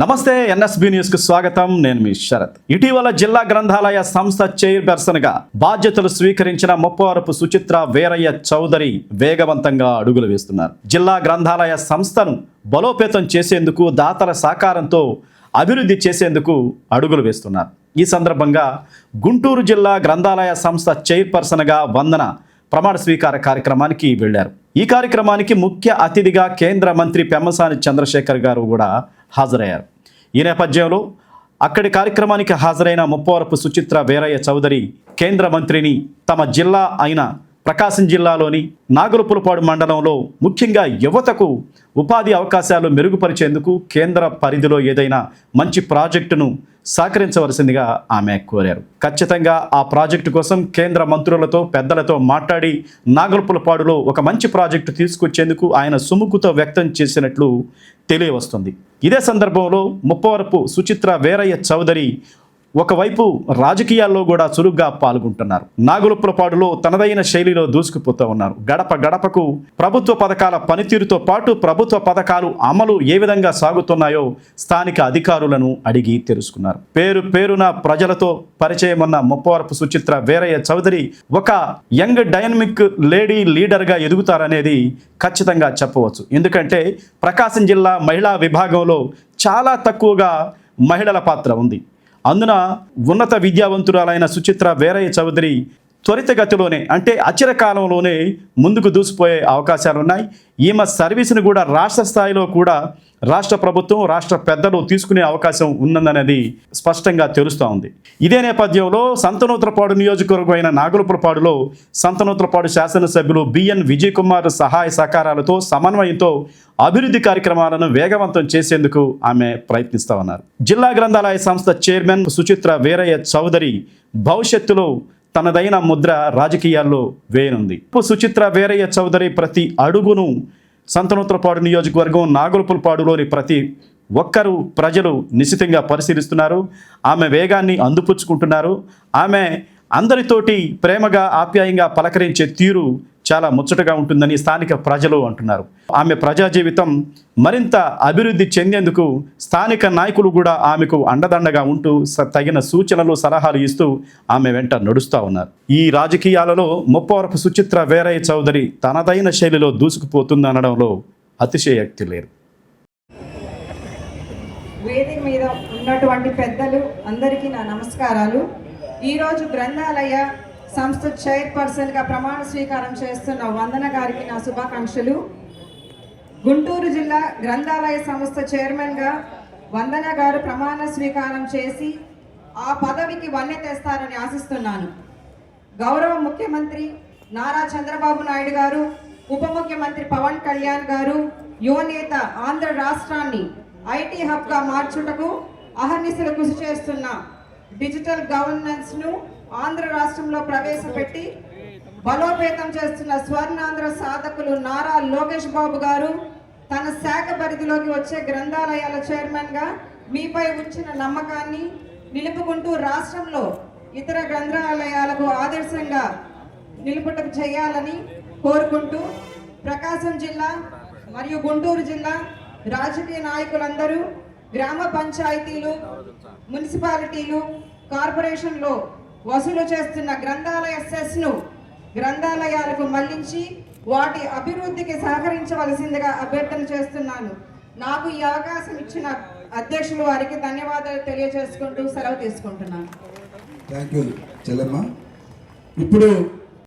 నమస్తే ఎన్ఎస్బి న్యూస్కు స్వాగతం. నేను మీ శరత్. ఇటీవల జిల్లా గ్రంథాలయ సంస్థ చైర్పర్సన్గా బాధ్యతలు స్వీకరించిన ముప్పవరపు సుచిత్ర వీరయ్య చౌదరి వేగవంతంగా అడుగులు వేస్తున్నారు. జిల్లా గ్రంథాలయ సంస్థను బలోపేతం చేసేందుకు దాతల సహకారంతో అభివృద్ధి చేసేందుకు అడుగులు వేస్తున్నారు. ఈ సందర్భంగా గుంటూరు జిల్లా గ్రంథాలయ సంస్థ చైర్పర్సన్గా వందన ప్రమాణ స్వీకార కార్యక్రమానికి వెళ్ళారు. ఈ కార్యక్రమానికి ముఖ్య అతిథిగా కేంద్ర మంత్రి పెమ్మసాని చంద్రశేఖర్ గారు కూడా హాజరయ్యారు. ఈ నేపథ్యంలో అక్కడి కార్యక్రమానికి హాజరైన ముప్పవరపు సుచిత్ర వీరయ్య చౌదరి కేంద్ర మంత్రిని తమ జిల్లా అయిన ప్రకాశం జిల్లాలోని నాగులపులపాడు మండలంలో ముఖ్యంగా యువతకు ఉపాధి అవకాశాలు మెరుగుపరిచేందుకు కేంద్ర పరిధిలో ఏదైనా మంచి ప్రాజెక్టును సహకరించవలసిందిగా ఆమె కోరారు. ఖచ్చితంగా ఆ ప్రాజెక్టు కోసం కేంద్ర మంత్రులతో పెద్దలతో మాట్లాడి నాగలపులపాడులో ఒక మంచి ప్రాజెక్టు తీసుకొచ్చేందుకు ఆయన సుముఖతో వ్యక్తం చేసినట్లు తెలియవస్తుంది. ఇదే సందర్భంలో ముప్పవరపు సుచిత్ర వీరయ్య చౌదరి ఒకవైపు రాజకీయాల్లో కూడా చురుగ్గా పాల్గొంటున్నారు. నాగులుపులపాడులో తనదైన శైలిలో దూసుకుపోతూ ఉన్నారు. గడప గడపకు ప్రభుత్వ పథకాల పనితీరుతో పాటు ప్రభుత్వ పథకాలు అమలు ఏ విధంగా సాగుతున్నాయో స్థానిక అధికారులను అడిగి తెలుసుకున్నారు. పేరు పేరున ప్రజలతో పరిచయం ఉన్న ముప్పవరపు సుచిత్ర వీరయ్య చౌదరి ఒక యంగ్ డైనమిక్ లేడీ లీడర్గా ఎదుగుతారనేది ఖచ్చితంగా చెప్పవచ్చు. ఎందుకంటే ప్రకాశం జిల్లా మహిళా విభాగంలో చాలా తక్కువగా మహిళల పాత్ర ఉంది. అందున ఉన్నత విద్యావంతురాలైన సుచిత్ర వేరయ్య చౌదరి త్వరితగతిలోనే అంటే అచిర కాలంలోనే ముందుకు దూసిపోయే అవకాశాలు ఉన్నాయి ఈమె సర్వీస్ను కూడా రాష్ట్ర స్థాయిలో కూడా రాష్ట్ర ప్రభుత్వం రాష్ట్ర పెద్దలు తీసుకునే అవకాశం ఉన్నదనేది స్పష్టంగా తెలుస్తూ ఉంది. ఇదే నేపథ్యంలో సంతనూత్రపాడు నియోజకవర్గం అయిన నాగులపురపాడులో సంతనూత్రపాడు శాసనసభ్యులు బిఎన్ విజయ్ కుమార్ సహాయ సహకారాలతో సమన్వయంతో అభివృద్ధి కార్యక్రమాలను వేగవంతం చేసేందుకు ఆమె ప్రయత్నిస్తా ఉన్నారు. జిల్లా గ్రంథాలయ సంస్థ చైర్మన్ సుచిత్ర వీరయ్య చౌదరి భవిష్యత్తులో తనదైన ముద్ర రాజకీయాల్లో వేయనుంది సుచిత్ర వీరయ్య చౌదరి ప్రతి అడుగును సంతనోత్రపాడు నియోజకవర్గం నాగులపుల్పాడులోని ప్రతి ఒక్కరూ ప్రజలు నిశ్చితంగా పరిశీలిస్తున్నారు. ఆమె వేగాన్ని అందిపుచ్చుకుంటున్నారు. ఆమె అందరితోటి ప్రేమగా ఆప్యాయంగా పలకరించే తీరు చాలా ముచ్చటగా ఉంటుందని స్థానిక ప్రజలు అంటున్నారు. ఆమె ప్రజా జీవితం మరింత అభివృద్ధి చెందేందుకు స్థానిక నాయకులు కూడా ఆమెకు అండదండగా ఉంటూ స- తగిన సూచనలు సలహాలు ఇస్తూ ఆమె వెంట నడుస్తూ ఉన్నారు. ఈ రాజకీయాలలో ముప్పవరపు సుచిత్ర వేరయ్య చౌదరి తనదైన శైలిలో దూసుకుపోతుందనడంలో అతిశయక్తి లేదు. వేదిక మీద ఉన్నటువంటి పెద్దలు అందరికీ నా నమస్కారాలు. ఈరోజు గ్రంథాలయ సంస్థ చైర్పర్సన్గా ప్రమాణ స్వీకారం చేస్తున్న వందన గారికి నా శుభాకాంక్షలు. గుంటూరు జిల్లా గ్రంథాలయ సంస్థ చైర్మన్గా వందన గారు ప్రమాణ స్వీకారం చేసి ఆ పదవికి వన్నె తెస్తారని ఆశిస్తున్నాను. గౌరవ ముఖ్యమంత్రి నారా చంద్రబాబు నాయుడు గారు ఉప ముఖ్యమంత్రి పవన్ కళ్యాణ్ గారు యువనేత ఆంధ్ర రాష్ట్రాన్ని ఐటీ హబ్గా మార్చుటకు అహర్నిశలు కృషి చేస్తున్న డిజిటల్ గవర్నెన్స్ను ఆంధ్ర రాష్ట్రంలో ప్రవేశపెట్టి బలోపేతం చేస్తున్న స్వర్ణాంధ్ర సాధకులు నారా లోకేష్ బాబు గారు తన శాఖ పరిధిలోకి వచ్చే గ్రంథాలయాల చైర్మన్గా మీపై ఉంచిన నమ్మకాన్ని నిలుపుకుంటూ రాష్ట్రంలో ఇతర గ్రంథాలయాలకు ఆదర్శంగా నిలుపుటకు చేయాలని కోరుకుంటూ ప్రకాశం జిల్లా మరియు గుంటూరు జిల్లా రాజకీయ నాయకులందరూ గ్రామ పంచాయతీలు మున్సిపాలిటీలు కార్పొరేషన్లో వసూలు చేస్తున్న గ్రంథాలయ సెస్ను గ్రంథాలయాలకు మళ్ళించి వాటి అభివృద్ధికి సహకరించవలసిందిగా అభ్యర్థన చేస్తున్నాను. నాకు ఈ అవకాశం ఇచ్చిన అధ్యక్షులు వారికి ధన్యవాదాలు తెలియజేసుకుంటూ సెలవు తీసుకుంటున్నాను. థ్యాంక్ యూ ఇప్పుడు